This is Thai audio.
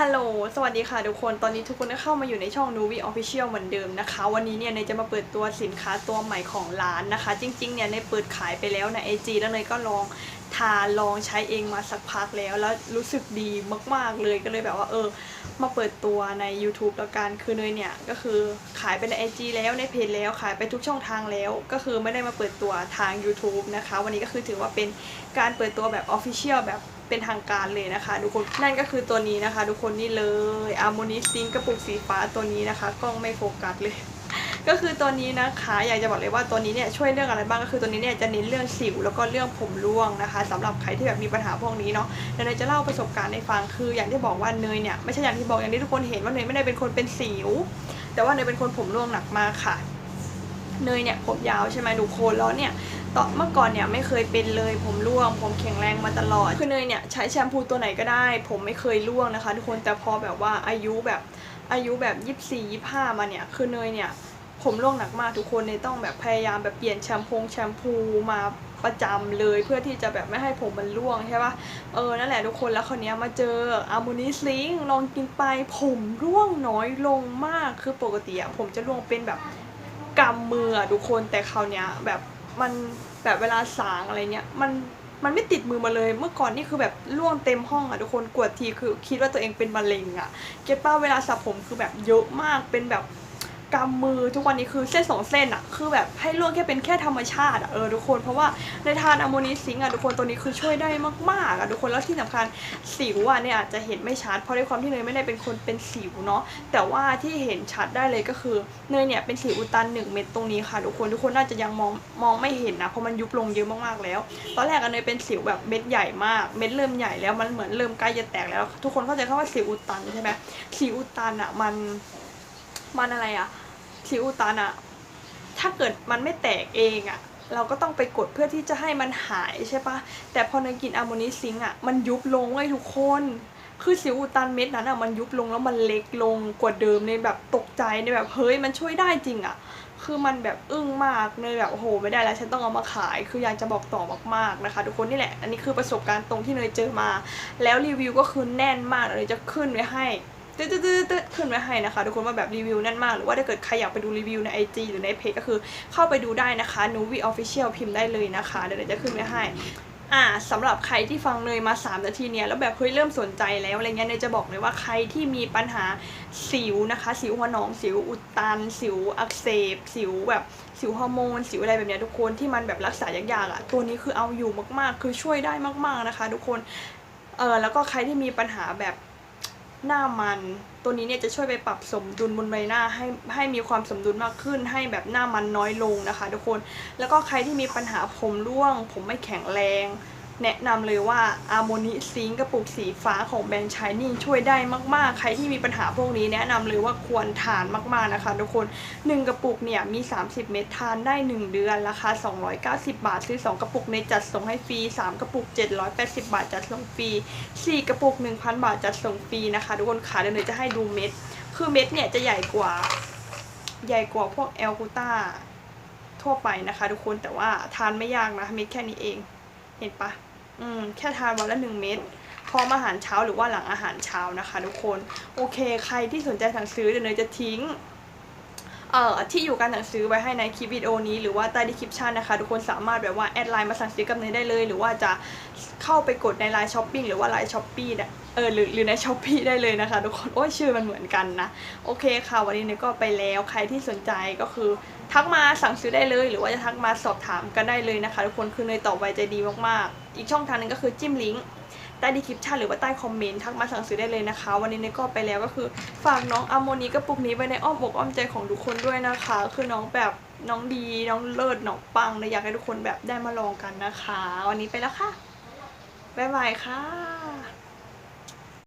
ฮัลโหล สวัสดีค่ะทุกคน ตอนนี้ทุกคนได้เข้ามาอยู่ในช่อง Nuvi Official เหมือนเดิมนะคะ วันนี้เนี่ยเนยจะมาเปิดตัวสินค้าตัวใหม่ของร้านนะคะ จริงๆ เนี่ยเนยเปิดขายไปแล้วใน IG แล้วเนยก็ลอง ทาลองใช้เองมาสักพักแล้ว แล้วรู้สึกดีมาก ๆ เลยก็เลยแบบว่าเออ มาเปิดตัวใน YouTube แล้วกันคือเนยเนี่ย ก็คือขายไปใน IG แล้วในเพจแล้วขายไปทุกช่องทางแล้ว ก็คือไม่ได้มาเปิดตัวทาง YouTube นะคะ วันนี้ก็คือถือว่าเป็นการเปิดตัวแบบ Official แบบเป็นทางการเลยนะคะทุกคนนั่นก็คือตัวนี้นะคะ ทุกคนนี่เลยอาร์โมนิซิงกระปุกสีฟ้าตัวนี้นะคะกล้องไม่โฟกัสเลย ก็คือตัวนี้นะคะอยากจะบอกเลยว่าตัวนี้เนี่ยช่วยเรื่องอะไรบ้างก็คือตัวนี้เนี่ยจะเน้นเรื่องสิวแล้วก็เรื่องผมร่วงนะคะสำหรับใครที่แบบมีปัญหาพวกนี้เนาะเดี๋ยวเนยจะเล่าประสบการณ์ให้ฟังคืออย่างที่บอกว่าเนยเนี่ยไม่ใช่อย่างที่บอกอย่างที่ทุกคนเห็นว่าเนยไม่ได้เป็นคนเป็นสิว แต่ว่าเนยเป็นคนผมร่วงหนักมากค่ะเนยเนี่ยผมยาวใช่ไหมทุกคนแล้วเนี่ยตอนเมื่อก่อนเนี่ยไม่เคยเป็นเลย ผมร่วง ผมแข็งแรงมาตลอด คือเนยเนี่ยใช้แชมพูตัวไหนก็ได้ ผมไม่เคยร่วงนะคะ ทุกคนแต่พอแบบว่าอายุแบบอายุแบบยี่สี่ยี่ห้ามาเนี่ย คือเนยเนี่ย ผมร่วงหนักมากทุกคนเลยต้องแบบพยายามแบบเปลี่ยนแชมพูแชมพูมาประจำเลยเพื่อที่จะแบบไม่ให้ผมมันร่วงใช่ปะเออนั่นแหละทุกคนแล้วคราวเนี้มาเจออาร์โมนิสลิงลองกินไปผมร่วงน้อยลงมากคือปกติอะผมจะร่วงเป็นแบบกำมืออะทุกคนแต่คราวเนี้ยแบบมันแบบเวลาสางอะไรเนี้ยมันมันไม่ติดมือมาเลย เมื่อก่อนนี่คือแบบร่วงเต็มห้องอะทุกคนกวดทีคือคิดว่าตัวเองเป็นมะเร็งอะเก็ตป้าเวลาสระผมคือแบบเยอะมากเป็นแบบ กำมือทุกวันนี้คือเส้นสองเส้นอะคือแบบให้ลวกแค่เป็นแค่ธรรมชาติอะเออทุกคนเพราะว่าในทานอะโมนิซิงอะทุกคนตัวนี้คือช่วยได้มากๆอะทุกคนแล้วที่สำคัญสิวอะเนี่ยอาจจะเห็นไม่ชัดเพราะด้วยความที่เนยไม่ได้เป็นคนเป็นสิวเนาะแต่ว่าที่เห็นชัดได้เลยก็คือเนยเนี่ยเป็นสิวอุดตันหนึ่งเม็ดตรงนี้ค่ะทุกคนทุกคนน่าจะยังมองมองไม่เห็นนะเพราะมันยุบลงเยอะมากๆแล้ว ตอนแรกอะเนยเป็นสิวแบบเม็ดใหญ่มากเม็ดเริ่มใหญ่แล้วมันเหมือนเริ่มใกล้จะแตกแล้ว ทุกคนเข้าใจคำว่าสิวอุดตันใช่ไหมสิวอุดตันอะมัน มันอะไรอะสิวตันอะถ้าเกิดมันไม่แตกเองอะเราก็ต้องไปกดเพื่อที่จะให้มันหายใช่ปะแต่พอเนยกินอะโมนิซิงอะมันยุบลงเลยทุกคน คือสิวอุตันเม็ดนั้นอะมันยุบลงแล้วมันเล็กลงกว่าเดิมในแบบตกใจในแบบเฮ้ยมันช่วยได้จริงอะคือมันแบบอึ้งมากเนยแบบโอ้โหไม่ได้แล้วฉันต้องเอามาขาย คืออยากจะบอกต่อมากๆนะคะ ทุกคนนี่แหละ อันนี้คือประสบการณ์ตรงที่เนยเจอมา แล้วรีวิวก็คือแน่นมากเลยจะขึ้นไว้ให้ ตึ๊ดตึ๊ดตึ๊ดขึ้นไว้ให้นะคะ ทุกคนว่าแบบรีวิวแน่นมาก หรือว่าถ้าเกิดใครอยากไปดูรีวิวใน IG หรือในเพจก็คือเข้าไปดูได้นะคะ Nuvi Official พิมพ์ได้เลยนะคะเดี๋ยวเดี๋ยวจะขึ้นไว้ให้อ่าสำหรับใครที่ฟังเนยมา 3 นาทีเนี่ยแล้วแบบเฮ้ยเริ่มสนใจแล้วอะไรเงี้ยเนยจะบอกเลยว่าใครที่มีปัญหาสิวนะคะ สิวหัวหนองสิวอุดตัน สิวอักเสบ สิวแบบสิวฮอร์โมน สิวอะไรแบบเนี้ยทุกคนที่มันแบบรักษายากๆอะตัวนี้คือเอาอยู่มากๆ คือช่วยได้มากๆนะคะ ทุกคนเออแล้วก็ใครที่มีปัญหาแบบ หน้ามัน ตัวนี้เนี่ยจะช่วยไปปรับสมดุลบนใบหน้าให้ให้มีความสมดุลมากขึ้น ให้แบบหน้ามันน้อยลงนะคะ ทุกคน แล้วก็ใครที่มีปัญหาผมร่วง ผมไม่แข็งแรง แนะนำเลยว่าอาร์โมนิซิงกระปุกสีฟ้าของแบรนด์ชายนิ่งช่วยได้มาก ๆ ใครที่มีปัญหาพวกนี้แนะนำเลยว่าควรทานมาก ๆ นะคะ ทุกคน 1 กระปุกเนี่ยมี 30 เม็ดทานได้ 1 เดือน ราคา 290 บาท ซื้อ 2 กระปุกในจัดส่งให้ฟรี 3 กระปุก 780 บาทจัดส่งฟรี 4 กระปุก 1,000 บาทจัดส่งฟรีนะคะ ทุกคนขาเดี๋ยวหนูจะให้ดูเม็ด คือเม็ดเนี่ยจะใหญ่กว่า ใหญ่กว่าพวกแอลกูต้าทั่วไปนะคะ ทุกคนแต่ว่าทานไม่ยากนะเม็ดแค่นี้เอง เห็นปะอืมแค่ทานวันละหนึ่งเม็ดพร้อมอาหารเช้าหรือว่าหลังอาหารเช้านะคะทุกคน โอเค ใครที่สนใจสั่งซื้อเดี๋ยวเนยจะทิ้งเอ่อที่อยู่การสั่งซื้อไว้ให้ในคลิปวิดีโอนี้หรือว่าใต้ดีคลิปชันนะคะ ทุกคนสามารถแบบว่าแอดไลน์มาสั่งซื้อกับเนยได้เลย หรือว่าจะ เข้าไปกดในไลน์ช้อปปิ้งหรือว่าไลน์ช้อปปี้เออหรือหรือในช้อปปี้ได้เลยนะคะทุกคนโอ้ยชื่อมันเหมือนกันนะ โอเคค่ะ วันนี้เนยก็ไปแล้วใครที่สนใจก็คือ ทักมาสั่งซื้อได้เลย หรือว่าจะทักมาสอบถามกันได้เลยนะคะ ทุกคนคือเนยตอบไวใจดีมากๆ อีกช่องทางหนึงก็คือจิ้มลิงก์ใต้ดีคริปชันหรือว่าใต้คอมเมนต์ทักมาสั่งซื้อได้เลยนะคะ วันนี้เนยก็ไปแล้วก็คือฝากน้องอโมนีกระปุกนี้ไว้ในอ้อมอกอ้อมใจของทุกคนด้วยนะคะ คือน้องแบบน้องดีน้องเลิศน้องปังเลยอยากให้ทุกคนแบบได้มาลองกันนะคะ วันนี้ไปแล้วค่ะ บ๊ายบายค่ะ